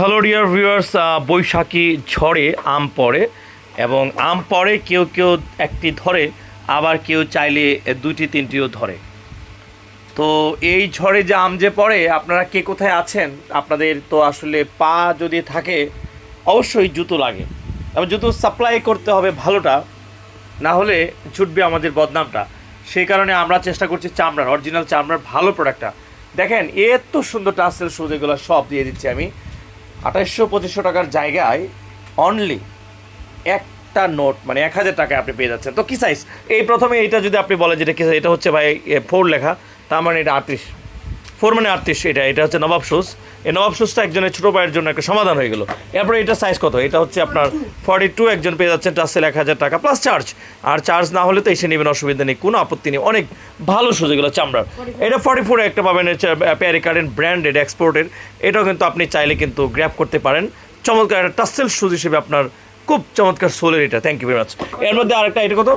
Hello dear viewers বৈশাখী ঝড়ে আম পড়ে এবং আম পড়ে, কেউ কেউ একটি ধরে, আবার কেউ চাইলে দুইটি, তিনটিও ধরে। তো এই ঝড়ে যে আম যে পড়ে, আপনারা কে কোথায় আছেন? আপনাদের তো আসলে পা যদি থাকে, অবশ্যই জুতো লাগে। এবং জুতো সাপ্লাই করতে হবে ভালোটা, না হলে ছুটবে আমাদের বদনামটা। সেই কারণে আমরা চেষ্টা করছি চামড়ার অরিজিনাল চামড়ার ভালো প্রোডাক্টটা দেখেন, এত সুন্দর টাসেল শুজ এগুলো সব দিয়ে দিচ্ছি আমি। আঠাইশশো পঁচিশশো টাকার জায়গায় অনলি একটা নোট মানে এক হাজার টাকায় আপনি পেয়ে যাচ্ছেন। তো কী সাইজ এই প্রথমে এইটা যদি আপনি বলেন, যেটা কী সাইজ এটা হচ্ছে ভাই ফোর লেখা, তার মানে এটা আটত্রিশ। ফোর মানে আটত্রিশ এটা এটা হচ্ছে নবাব শুজ এই নবাব শুজটা একজনের ছোটো ভাইয়ের জন্য একটা সমাধান হয়ে গেলো। এরপরে এটা সাইজ কত? এটা হচ্ছে আপনার ফর্টি টু একজন পেয়ে যাচ্ছেন টাসেল এক হাজার টাকা প্লাস চার্জ আর চার্জ না হলে তো এসে নেবেন অসুবিধা নেই কোনো আপত্তি নেই। অনেক ভালো শুজ এগুলো চামড়ার। এটা ফর্টি ফোরে একটা পাবেন প্যারি কার্ডেন ব্র্যান্ডেড এক্সপোর্টের এটাও কিন্তু আপনি চাইলে কিন্তু গ্র্যাপ করতে পারেন। চমৎকার একটা টাসেল শুজ হিসেবে আপনার খুব চমৎকার সোলের এটা। থ্যাংক ইউ ভেরি মাচ এর মধ্যে আরেকটা এটা কত?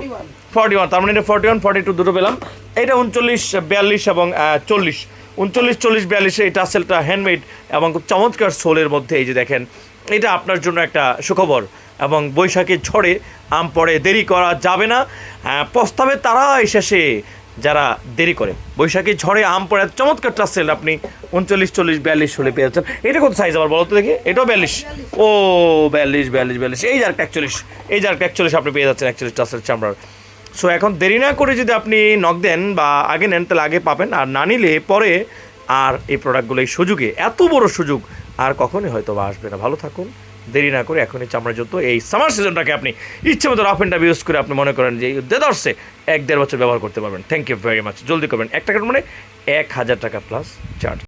ফর্টি ওয়ান তার মানে এটা ফর্টি ওয়ান ফর্টি টু দুটো পেলাম। এটা উনচল্লিশ বিয়াল্লিশ এবং চল্লিশ। উনচল্লিশ চল্লিশ বিয়াল্লিশে এই টাসেলটা হ্যান্ডমেড এবং চমৎকার সোলের মধ্যে এই যে দেখেন এটা আপনার জন্য একটা সুখবর এবং বৈশাখের ঝড়ে আম পড়ে দেরি করা যাবে না। আহ, পস্তাবে তারা শেষে যারা দেরি করে। বৈশাখী ঝড়ে আম পড়ে চমৎকার টাসেল আপনি উনচল্লিশ চল্লিশ বিয়াল্লিশ হলে পেয়ে যাচ্ছেন। এটা কত সাইজ আবার বলো তো দেখি? এটাও বিয়াল্লিশ। ও বিয়াল্লিশ বিয়াল্লিশ বিয়াল্লিশ। এই যে একটা একচল্লিশ এই যে একটা একচল্লিশ আপনি পেয়ে যাচ্ছেন একচল্লিশ টাসেল চামড়ার। সো এখন দেরি না করে যদি আপনি নক দেন বা আগে নেন, তাহলে আগে পাবেন। আর না নিলে পরে আর এই প্রোডাক্টগুলো এই সুযোগে, এত বড় সুযোগ আর কখনই হয়তো বা আসবে না। ভালো থাকুন, দেরি না করে এখনই চামড়া জুতো এই সামার সিজনটাকে আপনি ইচ্ছে মতো রাফ অ্যান্ড ইউজ করে আপনি মনে করেন যে দেদর্সে এক দেড় বছর ব্যবহার করতে পারবেন। থ্যাংক ইউ ভেরি মাচ জলদি করবেন। এক টাকার মানে এক হাজার টাকা প্লাস চার্জ